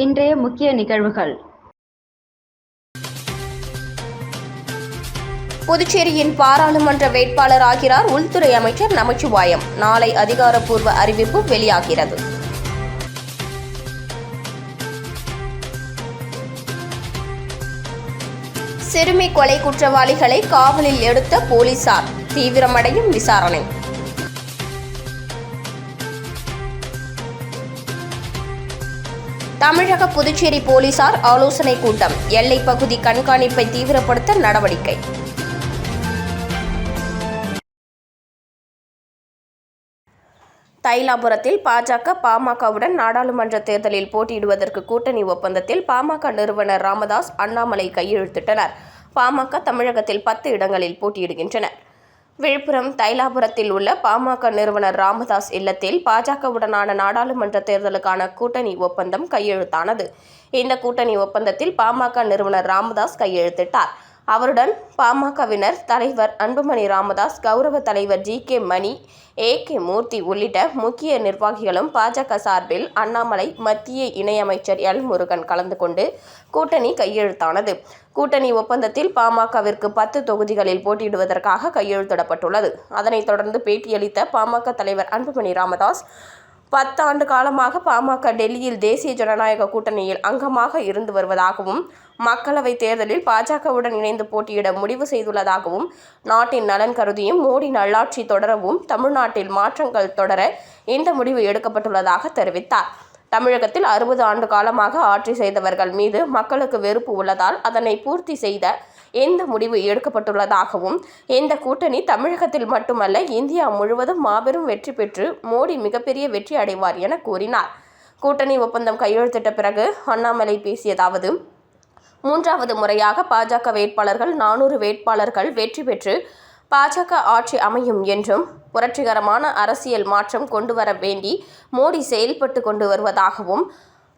இன்றைய முக்கிய நிகழ்வுகள். புதுச்சேரியின் பாராளுமன்ற வேட்பாளர் ஆகிறார் உள்துறை அமைச்சர் நமச்சிவாயம். நாளை அதிகாரப்பூர்வ அறிவிப்பு வெளியாகிறது. சிறுமி கொலை குற்றவாளிகளை காவலில் எடுத்த போலீசார். தீவிரமடையும் விசாரணை. தமிழக புதுச்சேரி போலீசார் ஆலோசனை கூட்டம். எல்லைப் பகுதி கண்காணிப்பை தீவிரப்படுத்த நடவடிக்கை. தைலாபுரத்தில் பாஜக பாமகவுடன் நாடாளுமன்ற தேர்தலில் போட்டியிடுவதற்கு கூட்டணி ஒப்பந்தத்தில் பாமக நிறுவனர் ராமதாஸ் அண்ணாமலை கையெழுத்திட்டனர். பாமக தமிழகத்தில் பத்து இடங்களில் போட்டியிடுகின்றனர். விழுப்புரம் தைலாபுரத்தில் உள்ள பாமக நிறுவனர் ராமதாஸ் இல்லத்தில் பாஜகவுடனான நாடாளுமன்ற தேர்தலுக்கான கூட்டணி ஒப்பந்தம் கையெழுத்தானது. இந்த கூட்டணி ஒப்பந்தத்தில் பாமக நிறுவனர் ராமதாஸ் கையெழுத்திட்டார். அவருடன் பாமகவினர் தலைவர் அன்புமணி ராமதாஸ் கௌரவ தலைவர் G K Mani A K Moorthy உள்ளிட்ட முக்கிய நிர்வாகிகளும் பாஜக சார்பில் அண்ணாமலை மத்திய இணையமைச்சர் எல் முருகன் கலந்து கொண்டு கூட்டணி கையெழுத்தானது. கூட்டணி ஒப்பந்தத்தில் பாமகவிற்கு பத்து தொகுதிகளில் போட்டியிடுவதற்காக கையெழுத்திடப்பட்டுள்ளது. அதனைத் தொடர்ந்து பேட்டியளித்த பாமக தலைவர் அன்புமணி ராமதாஸ் பத்தாண்டு காலமாக பாமக டெல்லியில் தேசிய ஜனநாயக கூட்டணியில் அங்கமாக இருந்து வருவதாகவும் மக்களவை தேர்தலில் பாஜகவுடன் இணைந்து போட்டியிட முடிவு செய்துள்ளதாகவும் நாட்டின் நலன் கருதியும் மோடி நல்லாட்சி தொடரவும் தமிழ்நாட்டில் மாற்றங்கள் தொடர இந்த முடிவு எடுக்கப்பட்டுள்ளதாக தெரிவித்தார். தமிழகத்தில் அறுபது ஆண்டு காலமாக ஆட்சி செய்தவர்கள் மீது மக்களுக்கு வெறுப்பு உள்ளதால் அதனை பூர்த்தி செய்த இந்த முடிவு எடுக்கப்பட்டுள்ளதாகவும் இந்த கூட்டணி தமிழகத்தில் மட்டுமல்ல இந்தியா முழுவதும் மாபெரும் வெற்றி பெற்று மோடி மிகப்பெரிய வெற்றி அடைவார் என கூறினார். கூட்டணி ஒப்பந்தம் கையெழுத்திட்ட பிறகு அண்ணாமலை பேசியதாவது மூன்றாவது முறையாக பாஜக வேட்பாளர்கள் நானூறு வேட்பாளர்கள் வெற்றி பெற்று பாஜக ஆட்சி அமையும் என்றும் புரட்சிகரமான அரசியல் மாற்றம் கொண்டு வர வேண்டி மோடி செயல்பட்டு கொண்டு வருவதாகவும்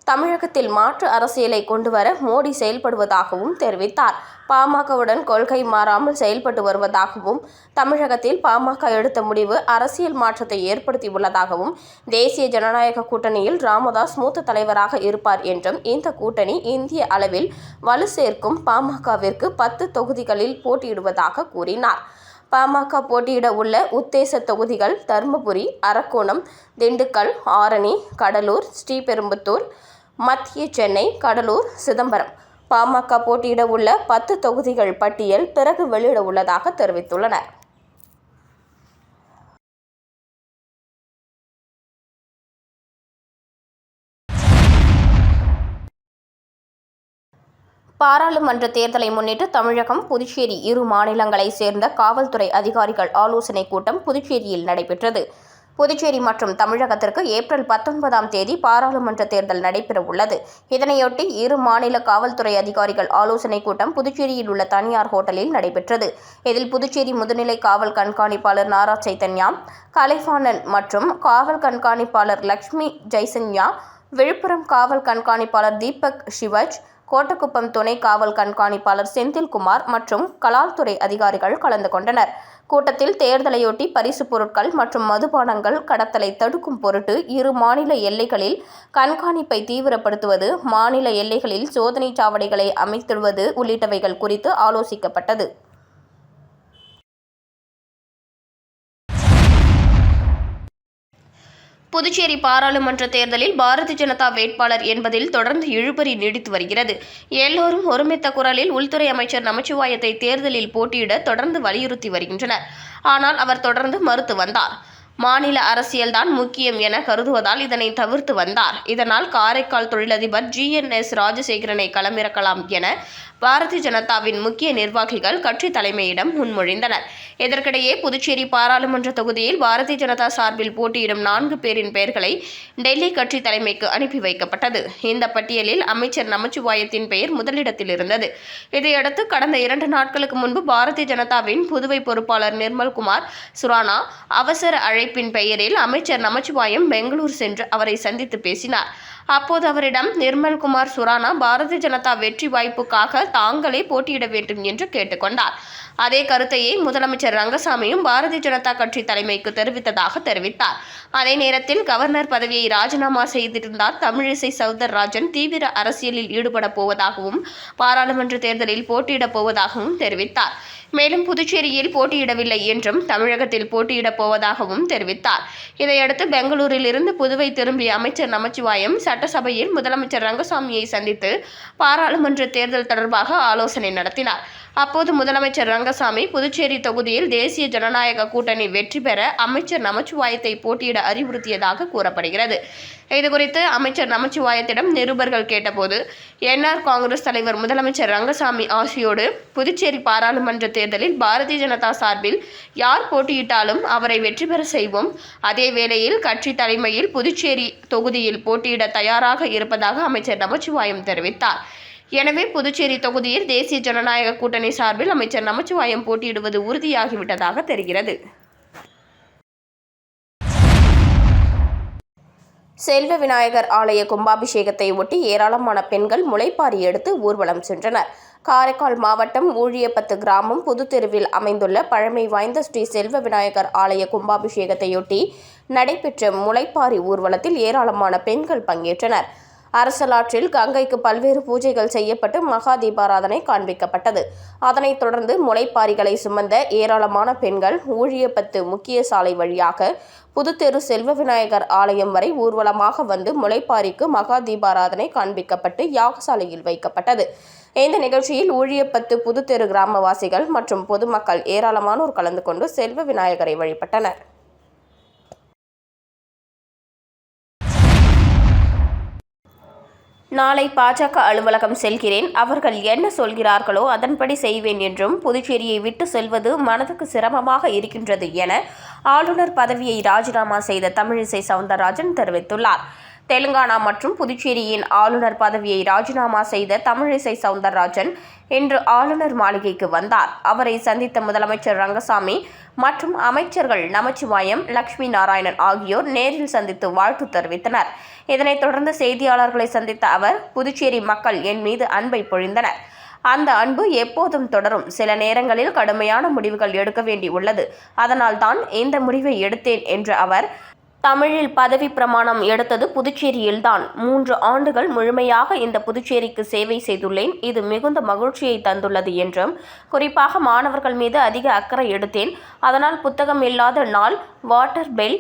தமிழகத்தில் மாற்று அரசியலை கொண்டு வர மோடி செயல்படுவதாகவும் தெரிவித்தார். பாமகவுடன் கொள்கை மாறாமல் செயல்பட்டு வருவதாகவும் தமிழகத்தில் பாமக எடுத்த முடிவு அரசியல் மாற்றத்தை ஏற்படுத்தியுள்ளதாகவும் தேசிய ஜனநாயக கூட்டணியில் ராமதாஸ் மூத்த தலைவராக இருப்பார் என்றும் இந்த கூட்டணி இந்திய அளவில் வலு சேர்க்கும் பாமகவிற்கு பத்து தொகுதிகளில் போட்டியிடுவதாக கூறினார். பாமக போட்டியிட உள்ள உத்தேச தொகுதிகள் தருமபுரி அரக்கோணம் திண்டுக்கல் ஆரணி கடலூர் ஸ்ரீபெரும்புத்தூர் மத்திய சென்னை கடலூர் சிதம்பரம். பாமக போட்டியிட உள்ள பத்து தொகுதிகள் பட்டியல் பிறகு வெளியிட உள்ளதாக தெரிவித்துள்ளனர். பாராளுமன்ற தேர்தலை முன்னிட்டு தமிழகம் புதுச்சேரி இரு மாநிலங்களை சேர்ந்த காவல்துறை அதிகாரிகள் ஆலோசனைக் கூட்டம் புதுச்சேரியில் நடைபெற்றது. புதுச்சேரி மற்றும் தமிழகத்திற்கு ஏப்ரல் பத்தொன்பதாம் தேதி பாராளுமன்ற தேர்தல் நடைபெற உள்ளது இதனையொட்டி இரு மாநில காவல்துறை அதிகாரிகள் ஆலோசனைக் கூட்டம் புதுச்சேரியில் உள்ள தனியார் ஹோட்டலில் நடைபெற்றது. இதில் புதுச்சேரி முதுநிலை காவல் கண்காணிப்பாளர் நாரா சைத்தன்யா கலைவாணன் மற்றும் காவல் கண்காணிப்பாளர் லக்ஷ்மி ஜெய்சன்யா விழுப்புரம் காவல் கண்காணிப்பாளர் தீபக் சிவஜ் கோட்டக்குப்பம் துணை காவல் கண்காணிப்பாளர் செந்தில்குமார் மற்றும் கலால்துறை அதிகாரிகள் கலந்து கொண்டனர். கூட்டத்தில் தேர்தலையொட்டி பரிசுப் பொருட்கள் மற்றும் மதுபானங்கள் கடத்தலை தடுக்கும் பொருட்டு இரு மாநில எல்லைகளில் கண்காணிப்பை தீவிரப்படுத்துவது மாநில எல்லைகளில் சோதனைச் சாவடிகளை அமைத்திடுவது உள்ளிட்டவைகள் குறித்து ஆலோசிக்கப்பட்டது. புதுச்சேரி பாராளுமன்ற தேர்தலில் பாரதிய ஜனதா வேட்பாளர் என்பதில் தொடர்ந்து இழுபறி நீடித்து வருகிறது. எல்லோரும் ஒருமித்த குரலில் உள்துறை அமைச்சர் நமச்சிவாயத்தை தேர்தலில் போட்டியிட தொடர்ந்து வலியுறுத்தி வருகின்றனர். ஆனால் அவர் தொடர்ந்து மறுத்து வந்தார். மாநில அரசியல்தான் முக்கியம் என கருதுவதால் இதனை தவிர்த்து வந்தார். இதனால் காரைக்கால் தொழிலதிபர் ஜிஎன்எஸ் ராஜசேகரனை களமிறக்கலாம் என பாரதிய ஜனதாவின் முக்கிய நிர்வாகிகள் கட்சி தலைமையிடம் முன்மொழிந்தனர். இதற்கிடையே புதுச்சேரி பாராளுமன்ற தொகுதியில் பாரதிய ஜனதா சார்பில் போட்டியிடும் நான்கு பேரின் பெயர்களை டெல்லி கட்சி தலைமைக்கு அனுப்பி வைக்கப்பட்டது. இந்த பட்டியலில் அமைச்சர் நமச்சிவாயத்தின் பெயர் முதலிடத்தில் இருந்தது. இதையடுத்து கடந்த இரண்டு நாட்களுக்கு முன்பு பாரதிய ஜனதாவின் புதுவை பொறுப்பாளர் நிர்மல்குமார் சுரானா அவசர அழைப்பின் பெயரில் அமைச்சர் நமச்சிவாயம் பெங்களூர் சென்று அவரை சந்தித்து பேசினார். அப்போது அவரிடம் நிர்மல்குமார் சுரானா பாரதிய ஜனதா வெற்றி வாய்ப்புக்காக தாங்களே போட்டியிட வேண்டும் என்று கேட்டுக்கொண்டார் அதே கருத்தையை முதலமைச்சர் ரங்கசாமியும் பாரதிய ஜனதா கட்சி தலைமைக்கு தெரிவித்ததாக தெரிவித்தார். அதே நேரத்தில் கவர்னர் பதவியை ராஜினாமா செய்திருந்தார். தமிழிசை சவுந்தரராஜன் தீவிர அரசியலில் ஈடுபட போவதாகவும் பாராளுமன்ற தேர்தலில் போட்டியிடப் போவதாகவும் தெரிவித்தார். மேலும் புதுச்சேரியில் போட்டியிடவில்லை என்றும் தமிழகத்தில் போட்டியிடப் போவதாகவும் தெரிவித்தார். இதையடுத்து பெங்களூரில் இருந்து புதுவை திரும்பிய அமைச்சர் நமச்சிவாயம் சட்டசபையில் முதலமைச்சர் ரங்கசாமியை சந்தித்து பாராளுமன்ற தேர்தல் தொடர்பாக ஆலோசனை நடத்தினார். அப்போது முதலமைச்சர் ரங்கசாமி புதுச்சேரி தொகுதியில் தேசிய ஜனநாயக கூட்டணி வெற்றி பெற அமைச்சர் நமச்சிவாயத்தை போட்டியிட அறிவுறுத்தியதாக கூறப்படுகிறது. இதுகுறித்து அமைச்சர் நமச்சிவாயத்திடம் நிருபர்கள் கேட்டபோது என்ஆர் காங்கிரஸ் தலைவர் முதலமைச்சர் ரங்கசாமி ஆசியோடு புதுச்சேரி பாராளுமன்ற தேர்தலில் பாரதிய ஜனதா சார்பில் யார் போட்டியிட்டாலும் அவரை வெற்றி பெற செய்வோம். அதே வேளையில் கட்சி தலைமையில் புதுச்சேரி தொகுதியில் போட்டியிட தயாராக இருப்பதாக அமைச்சர் நமச்சிவாயம் தெரிவித்தார். எனவே புதுச்சேரி தொகுதியில் தேசிய ஜனநாயக கூட்டணி சார்பில் அமைச்சர் நமச்சிவாயம் போட்டியிடுவது உறுதியாகிவிட்டதாக தெரிகிறது. செல்வ விநாயகர் ஆலய கும்பாபிஷேகத்தை ஒட்டி ஏராளமான பெண்கள் முளைப்பாரி எடுத்து ஊர்வலம் சென்றனர். காரைக்கால் மாவட்டம் ஊழியப்பத்து கிராமம் புதுத்தெருவில் அமைந்துள்ள பழமை வாய்ந்த ஸ்ரீ செல்வ விநாயகர் ஆலய கும்பாபிஷேகத்தையொட்டி நடைபெற்ற முளைப்பாரி ஊர்வலத்தில் ஏராளமான பெண்கள் பங்கேற்றனர். அரசலாற்றில் கங்கைக்கு பல்வேறு பூஜைகள் செய்யப்பட்டு மகா தீபாராதனை காண்பிக்கப்பட்டது. அதனைத் தொடர்ந்து முளைப்பாரிகளை சுமந்த ஏராளமான பெண்கள் ஊழியப்பத்து முக்கிய சாலை வழியாக புதுத்தெரு செல்வ விநாயகர் ஆலயம் வரை ஊர்வலமாக வந்து முளைப்பாரிக்கு மகா தீபாராதனை காண்பிக்கப்பட்டு யாகசாலையில் வைக்கப்பட்டது. இந்த நிகழ்ச்சியில் ஊழியப்பத்து புதுத்தெரு கிராமவாசிகள் மற்றும் பொதுமக்கள் ஏராளமானோர் கலந்து கொண்டு செல்வ விநாயகரை வழிபட்டனர். நாளை பாஜக அலுவலகம் செல்கிறேன். அவர்கள் என்ன சொல்கிறார்களோ அதன்படி செய்வேன் என்றும் புதுச்சேரியை விட்டு செல்வது மனதுக்கு சிரமமாக இருக்கின்றது என ஆளுநர் பதவியை ராஜினாமா செய்த தமிழிசை சவுந்தரராஜன் தெரிவித்துள்ளார். தெலுங்கானா மற்றும் புதுச்சேரியின் ஆளுநர் பதவியை ராஜினாமா செய்த தமிழிசை சவுந்தரராஜன் இன்று ஆளுநர் மாளிகைக்கு வந்தார். அவரை சந்தித்த முதலமைச்சர் ரங்கசாமி மற்றும் அமைச்சர்கள் நமச்சிவாயம் லட்சுமி நாராயணன் ஆகியோர் நேரில் சந்தித்து வாழ்த்து தெரிவித்தனர். இதனைத் தொடர்ந்து செய்தியாளர்களை சந்தித்த அவர் புதுச்சேரி மக்கள் என் மீது அன்பை பொழிந்தனர். அந்த அன்பு எப்போதும் தொடரும். சில நேரங்களில் கடுமையான முடிவுகள் எடுக்க வேண்டி உள்ளது அதனால் தான் இந்த முடிவை எடுத்தேன் என்ற அவர் தமிழில் பதவி பிரமாணம் எடுத்தது புதுச்சேரியில்தான். மூன்று ஆண்டுகள் முழுமையாக இந்த புதுச்சேரிக்கு சேவை செய்துள்ளேன். இது மிகுந்த மகிழ்ச்சியை தந்துள்ளது என்றும் குறிப்பாக மாணவர்கள் மீது அதிக அக்கறை எடுத்தேன். அதனால் புத்தகம் இல்லாத நாள் வாட்டர் பெல்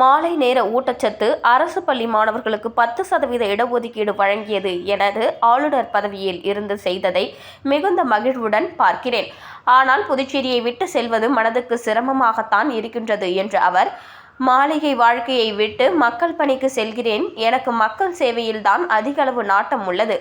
மாலை நேர ஊட்டச்சத்து அரசு பள்ளி மாணவர்களுக்கு பத்து சதவீத இடஒதுக்கீடு வழங்கியது எனது ஆளுநர் பதவியில் இருந்து செய்ததை மிகுந்த மகிழ்வுடன் பார்க்கிறேன். ஆனால் புதுச்சேரியை விட்டு செல்வது மனதுக்கு சிரமமாகத்தான் இருக்கின்றது என்று அவர் மாளிகை வாழ்க்கையை விட்டு மக்கள் பணிக்கு செல்கிறேன். எனக்கு மக்கள் சேவையில்தான் அதிகளவு நாட்டம் உள்ளது.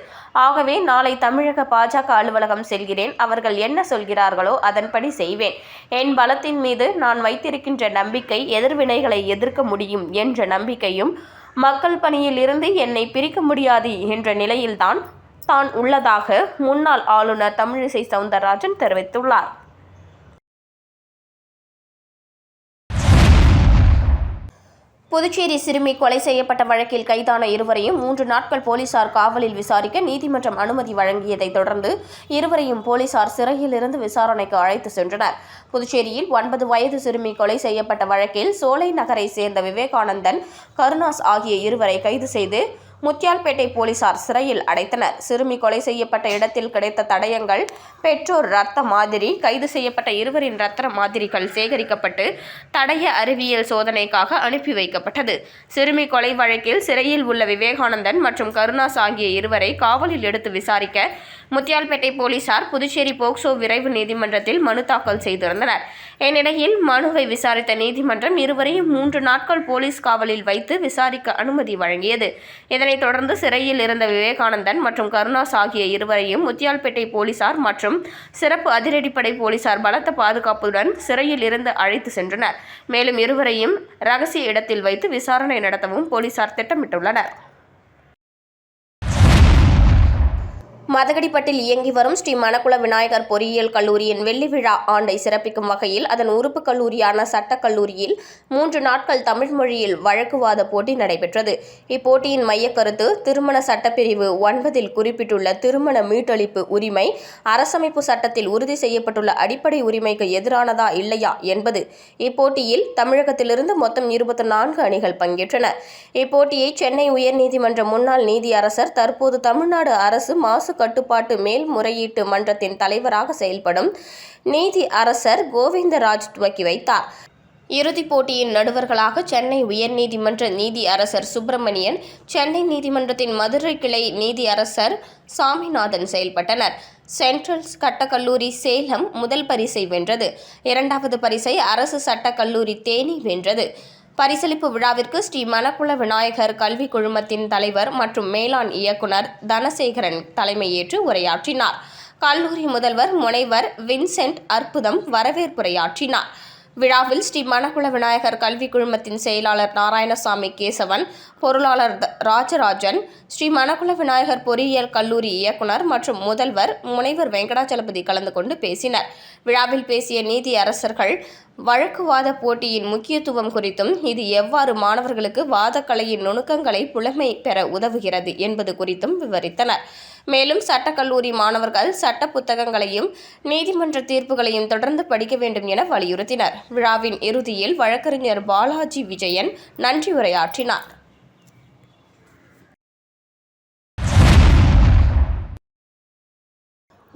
ஆகவே நாளை தமிழக பாஜக அலுவலகம் செல்கிறேன். அவர்கள் என்ன சொல்கிறார்களோ அதன்படி செய்வேன். என் பலத்தின் மீது நான் வைத்திருக்கின்ற நம்பிக்கை எதிர்வினைகளை எதிர்க்க முடியும் என்ற நம்பிக்கையும் மக்கள் பணியில் இருந்து என்னை பிரிக்க முடியாது என்ற நிலையில்தான் தான் உள்ளதாக முன்னாள் ஆளுநர் தமிழிசை சவுந்தரராஜன் தெரிவித்துள்ளார். புதுச்சேரி சிறுமி கொலை செய்யப்பட்ட வழக்கில் கைதான இருவரையும் மூன்று நாட்கள் போலீசார் காவலில் விசாரிக்க நீதிமன்றம் அனுமதி வழங்கியதை தொடர்ந்து இருவரையும் போலீசார் சிறையில் இருந்து விசாரணைக்கு அழைத்து சென்றனர். புதுச்சேரியில் ஒன்பது வயது சிறுமி கொலை செய்யப்பட்ட வழக்கில் சோலை நகரை சேர்ந்த விவேகானந்தன் கருணாஸ் ஆகிய இருவரை கைது செய்து முத்தியால்பேட்டை போலீசார் சிறையில் அடைத்தனர். சிறுமி கொலை செய்யப்பட்ட இடத்தில் கிடைத்த தடயங்கள் பெற்றோர் ரத்த மாதிரி கைது செய்யப்பட்ட இருவரின் ரத்த மாதிரிகள் சேகரிக்கப்பட்டு தடய அறிவியல் சோதனைக்காக அனுப்பி வைக்கப்பட்டது. சிறுமி கொலை வழக்கில் சிறையில் உள்ள விவேகானந்தன் மற்றும் கருணாஸ் ஆகிய இருவரை காவலில் எடுத்து விசாரிக்க முத்தியால்பேட்டை போலீசார் புதுச்சேரி போக்சோ விரைவு நீதிமன்றத்தில் மனு தாக்கல் செய்திருந்தனர். இந்நிலையில் மனுவை விசாரித்த நீதிமன்றம் இருவரையும் மூன்று நாட்கள் போலீஸ் காவலில் வைத்து விசாரிக்க அனுமதி வழங்கியது. இதனைத் தொடர்ந்து சிறையில் இருந்த விவேகானந்தன் மற்றும் கருணாஸ் ஆகிய இருவரையும் முத்தியால்பேட்டை போலீசார் மற்றும் சிறப்பு அதிரடிப்படை போலீசார் பலத்த பாதுகாப்புடன் சிறையில் இருந்து அழைத்து சென்றனர். மேலும் இருவரையும் ரகசிய இடத்தில் வைத்து விசாரணை நடத்தவும் போலீசார் திட்டமிட்டுள்ளனர். மதகடிப்பட்டில் இயங்கி வரும் ஸ்ரீ மணக்குள விநாயகர் பொறியியல் கல்லூரியின் வெள்ளி விழா ஆண்டை சிறப்பிக்கும் வகையில் அதன் உறுப்பு கல்லூரியான சட்டக் கல்லூரியில் மூன்று நாட்கள் தமிழ் மொழியில் வழக்குவாத போட்டி நடைபெற்றது. இப்போட்டியின் மையக்கருத்து திருமண சட்டப்பிரிவு ஒன்பதில் குறிப்பிட்டுள்ள திருமண மீட்டளிப்பு உரிமை அரசமைப்பு சட்டத்தில் உறுதி செய்யப்பட்டுள்ள அடிப்படை உரிமைக்கு எதிரானதா இல்லையா என்பது. இப்போட்டியில் தமிழகத்திலிருந்து மொத்தம் இருபத்தி நான்கு அணிகள் பங்கேற்றன. இப்போட்டியை சென்னை உயர்நீதிமன்ற முன்னாள் நீதியரசர் தற்போது தமிழ்நாடு அரசு மாசு கட்டுப்பாட்டு மேல்முறையீட்டு மன்றத்தின் தலைவராக செயல்படும் நீதி அரசர் கோவிந்தராஜ் துவக்கி வைத்தார். இறுதிப் போட்டியின் நடுவர்களாக சென்னை உயர்நீதிமன்ற நீதி அரசர் சுப்பிரமணியன் சென்னை நீதிமன்றத்தின் மதுரை கிளை நீதி அரசர் சாமிநாதன் செயல்பட்டனர். சென்ட்ரல் சட்டக்கல்லூரி சேலம் முதல் பரிசை வென்றது. இரண்டாவது பரிசை அரசு சட்டக்கல்லூரி தேனி வென்றது. பரிசளிப்பு விழாவிற்கு ஸ்ரீ மணக்குள விநாயகர் கல்விக் குழுமத்தின் தலைவர் மற்றும் மேலாண் இயக்குனர் தனசேகரன் தலைமையேற்று உரையாற்றினார். கல்லூரி முதல்வர் முனைவர் வின்சென்ட் அற்புதம் வரவேற்புரையாற்றினார். விழாவில் ஸ்ரீ மணக்குள விநாயகர் கல்விக் குழுமத்தின் செயலாளர் நாராயணசாமி கேசவன் பொருளாளர் த- ராஜராஜன் ஸ்ரீ மணக்குள விநாயகர் பொறியியல் கல்லூரி இயக்குனர் மற்றும் முதல்வர் முனைவர் வெங்கடாச்சலபதி கலந்து கொண்டு பேசினர். விழாவில் பேசிய நீதி அரசர்கள் வழக்குவாத போட்டியின் முக்கியத்துவம் குறித்தும் இது எவ்வாறு மாணவர்களுக்கு வாதக்கலையின் நுணுக்கங்களை புலமை பெற உதவுகிறது என்பது குறித்தும் விவரித்தனர். மேலும் சட்டக்கல்லூரி மாணவர்கள் சட்ட புத்தகங்களையும் நீதிமன்ற தீர்ப்புகளையும் தொடர்ந்து படிக்க வேண்டும் என வலியுறுத்தினர். விழாவின் இறுதியில் வழக்கறிஞர் பாலாஜி விஜயன் நன்றி உரையாற்றினார்.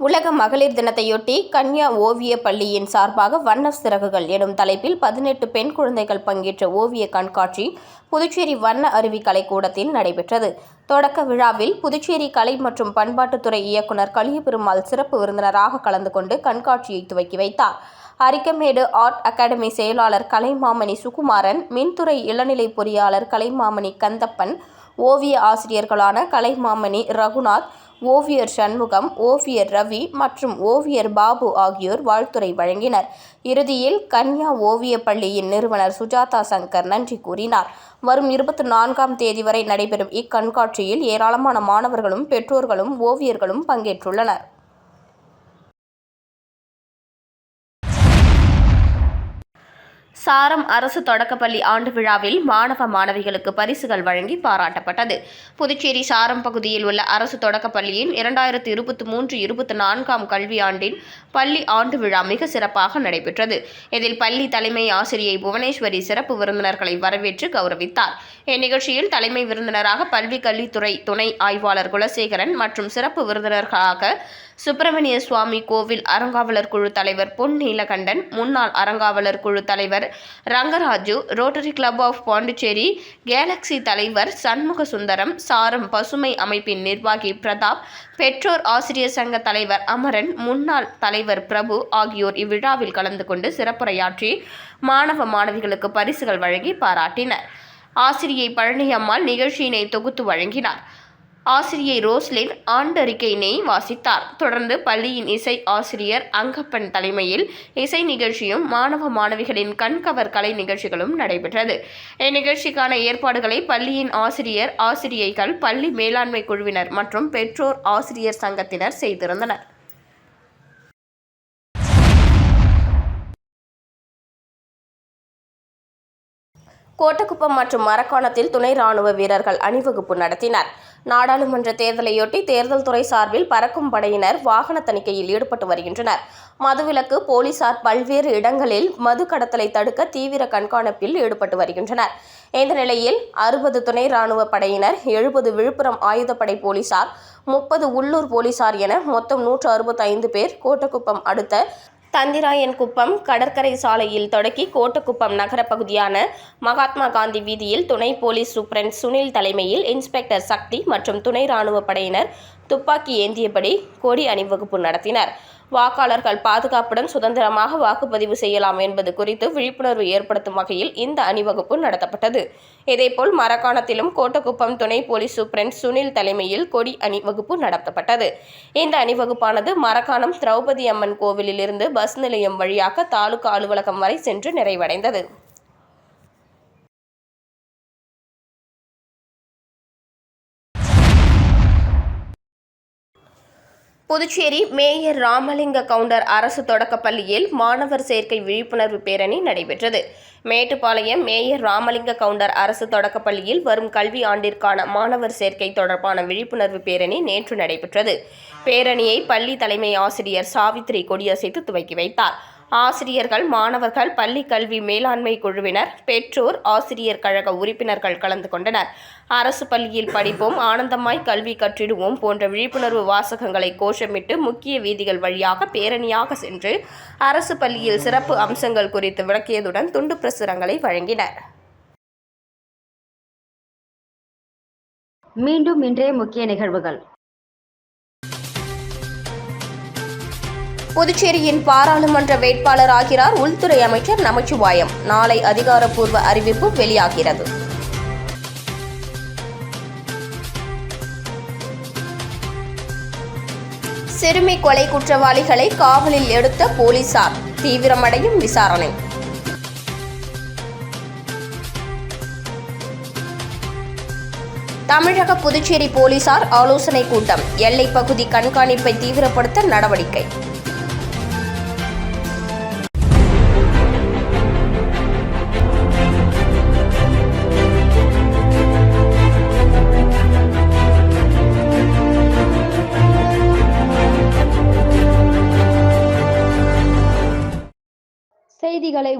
உலக மகளிர் தினத்தையொட்டி கன்யா ஓவிய பள்ளியின் சார்பாக வண்ண சிறகுகள் எனும் தலைப்பில் பதினெட்டு பெண் குழந்தைகள் பங்கேற்ற ஓவிய கண்காட்சி புதுச்சேரி வண்ண அருவி கலைக்கூடத்தில் நடைபெற்றது. தொடக்க விழாவில் புதுச்சேரி கலை மற்றும் பண்பாட்டுத்துறை இயக்குனர் கலியபெருமாள் சிறப்பு விருந்தினராக கலந்து கொண்டு கண்காட்சியை துவக்கி வைத்தார். அரிக்கமேடு ஆர்ட் அகாடமி செயலாளர் கலைமாமணி சுகுமாரன் மின்துறை இளநிலை பொறியாளர் கலைமாமணி கந்தப்பன் ஓவிய ஆசிரியர்களான கலைமாமணி ரகுநாத் ஓவியர் சண்முகம் ஓவியர் ரவி மற்றும் ஓவியர் பாபு ஆகியோர் வாழ்த்துரை வழங்கினர். இறுதியில் கன்யா ஓவிய பள்ளியின் நிறுவனர் சுஜாதா சங்கர் நன்றி கூறினார். வரும் இருபத்தி நான்காம் தேதி வரை நடைபெறும் இக்கண்காட்சியில் ஏராளமான மாணவர்களும் பெற்றோர்களும் ஓவியர்களும் பங்கேற்றுள்ளனர். சாரம் அரசு தொடக்கப்பள்ளி ஆண்டு விழாவில் மாணவ மாணவிகளுக்கு பரிசுகள் வழங்கி பாராட்டப்பட்டது. புதுச்சேரி சாரம் பகுதியில் உள்ள அரசு தொடக்கப்பள்ளியின் இரண்டாயிரத்தி இருபத்தி மூன்று இருபத்தி நான்காம் கல்வியாண்டின் பள்ளி ஆண்டு விழா மிக சிறப்பாக நடைபெற்றது. இதில் பள்ளி தலைமை ஆசிரியை புவனேஸ்வரி சிறப்பு விருந்தினர்களை வரவேற்று கௌரவித்தார். இந்நிகழ்ச்சியில் தலைமை விருந்தினராக பல்வி கல்வித்துறை துணை ஆய்வாளர் குலசேகரன் மற்றும் சிறப்பு விருந்தினர்களாக சுப்பிரமணிய சுவாமி கோவில் அறங்காவலர் குழு தலைவர் பொன் நீலகண்டன் முன்னாள் அறங்காவலர் குழு தலைவர் Rangaraju Rotary Club of Pondicherry Galaxy தலைவர் சண்முக சுந்தரம் சாரம் பசுமை அமைப்பின் நிர்வாகி பிரதாப் பெற்றோர் ஆசிரியர் சங்க தலைவர் அமரன் முன்னாள் தலைவர் பிரபு ஆகியோர் இவ்விழாவில் கலந்து கொண்டு சிறப்புரையாற்றி மாணவ மாணவிகளுக்கு பரிசுகள் வழங்கி பாராட்டினர். ஆசிரியை பழனியம்மாள் நிகழ்ச்சியினை தொகுத்து வழங்கினார். ஆசிரியை ரோஸ்லின் ஆண்டறிக்கையினை வாசித்தார். தொடர்ந்து பள்ளியின் இசை ஆசிரியர் அங்கப்பன் தலைமையில் இசை நிகழ்ச்சியும் மாணவ மாணவிகளின் கண்கவர் கலை நிகழ்ச்சிகளும் நடைபெற்றது. இந்நிகழ்ச்சிக்கான ஏற்பாடுகளை பள்ளியின் ஆசிரியர் ஆசிரியைகள் பள்ளி மேலாண்மை குழுவினர் மற்றும் பெற்றோர் ஆசிரியர் சங்கத்தினர் செய்திருந்தனர். கோட்டக்குப்பம் மற்றும் மரக்காணத்தில் துணை ராணுவ வீரர்கள் அணிவகுப்பு நடத்தினர். நாடாளுமன்ற தேர்தலையொட்டி தேர்தல் துறை சார்பில் பறக்கும் படையினர் வாகன தணிக்கையில் ஈடுபட்டு வருகின்றனர். மதுவிலக்கு போலீசார் பல்வேறு இடங்களில் மது கடத்தலை தடுக்க தீவிர கண்காணிப்பில் ஈடுபட்டு வருகின்றனர். இந்த நிலையில் அறுபது துணை ராணுவ படையினர் எழுபது விழுப்புரம் ஆயுதப்படை போலீசார் முப்பது உள்ளூர் போலீசார் என மொத்தம் நூற்று அறுபத்தைந்து பேர் கோட்டக்குப்பம் அடுத்த தந்திராயன் குப்பம் கடற்கரை சாலையில் தொடக்கி கோட்டக்குப்பம் நகர பகுதியான மகாத்மா காந்தி வீதியில் துணை போலீஸ் சூப்பரண்ட் சுனில் தலைமையில் இன்ஸ்பெக்டர் சக்தி மற்றும் துணை ராணுவ படையினர் துப்பாக்கி ஏந்தியபடி கொடி அணிவகுப்பு நடத்தினர். வாக்காளர்கள் பாதுகாப்புடன் சுதந்திரமாக வாக்குப்பதிவு செய்யலாம் என்பது குறித்து விழிப்புணர்வு ஏற்படுத்தும் வகையில் இந்த அணிவகுப்பு நடத்தப்பட்டது. இதேபோல் மரக்காணத்திலும் கோட்டக்குப்பம் துணை போலீஸ் சூப்பரண்ட் சுனில் தலைமையில் கொடி அணிவகுப்பு நடத்தப்பட்டது. இந்த அணிவகுப்பானது மரக்காணம் திரௌபதி அம்மன் கோவிலில் இருந்து பஸ் நிலையம் வழியாக தாலுகா அலுவலகம் வரை சென்று நிறைவடைந்தது. புதுச்சேரி மேயர் ராமலிங்க கவுண்டர் அரசு தொடக்கப் பள்ளியில் மாணவர் சேர்க்கை விழிப்புணர்வு பேரணி நடைபெற்றது. மேட்டுப்பாளையம் மேயர் ராமலிங்க கவுண்டர் அரசு தொடக்கப்பள்ளியில் வரும் கல்வி ஆண்டிற்கான மாணவர் சேர்க்கை தொடர்பான விழிப்புணர்வு பேரணி நேற்று நடைபெற்றது. பேரணியை பள்ளி தலைமை ஆசிரியர் சாவித்ரி கொடியசைத்து துவக்கி வைத்தார். ஆசிரியர்கள் மாணவர்கள் பள்ளி கல்வி மேலாண்மை குழுவினர் பெற்றோர் ஆசிரியர் கழக உறுப்பினர்கள் கலந்து கொண்டனர். அரசு பள்ளியில் படிப்போம் ஆனந்தமாய் கல்வி கற்றிடுவோம் போன்ற விழிப்புணர்வு வாசகங்களை கோஷமிட்டு முக்கிய வீதிகள் வழியாக பேரணியாக சென்று அரசு பள்ளியில் சிறப்பு அம்சங்கள் குறித்து விளக்கியதுடன் துண்டு பிரசுரங்களை வழங்கினர். மீண்டும் இன்றைய முக்கிய நிகழ்வுகள். புதுச்சேரியின் பாராளுமன்ற வேட்பாளர் ஆகிறார் உள்துறை அமைச்சர் நமச்சிவாயம். நாளை அதிகாரப்பூர்வ அறிவிப்பு வெளியாகிறது. சிறுமி கொலை குற்றவாளிகளை காவலில் எடுத்த போலீசார். தீவிரமடையும் விசாரணை. தமிழக புதுச்சேரி போலீசார் ஆலோசனை கூட்டம். எல்லைப்பகுதி கண்காணிப்பை தீவிரப்படுத்த நடவடிக்கை.